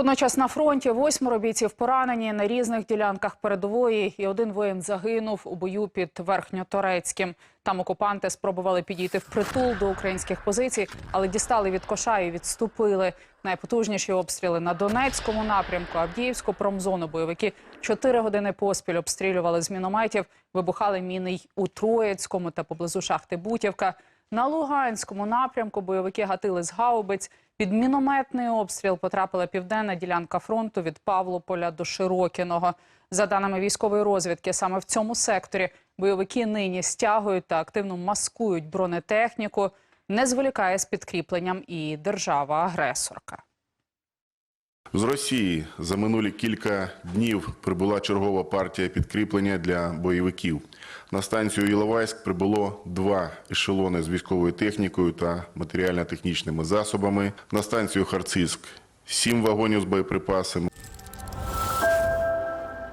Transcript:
Водночас на фронті восьмеро бійців поранені на різних ділянках передової, і один воїн загинув у бою під Верхньоторецьким. Там окупанти спробували підійти впритул до українських позицій, але дістали від коша і відступили. Найпотужніші обстріли на Донецькому напрямку, Авдіївську промзону. Бойовики чотири години поспіль обстрілювали з мінометів. Вибухали міни й у Троїцькому та поблизу шахти Бутівка. На Луганському напрямку бойовики гатили з гаубиць. Під мінометний обстріл потрапила південна ділянка фронту від Павлополя до Широкіного. За даними військової розвідки, саме в цьому секторі бойовики нині стягують та активно маскують бронетехніку. Не зволікає з підкріпленням і держава-агресорка. З Росії за минулі кілька днів прибула чергова партія підкріплення для бойовиків. На станцію Іловайськ прибуло два ешелони з військовою технікою та матеріально-технічними засобами. На станцію Харцизьк – сім вагонів з боєприпасами.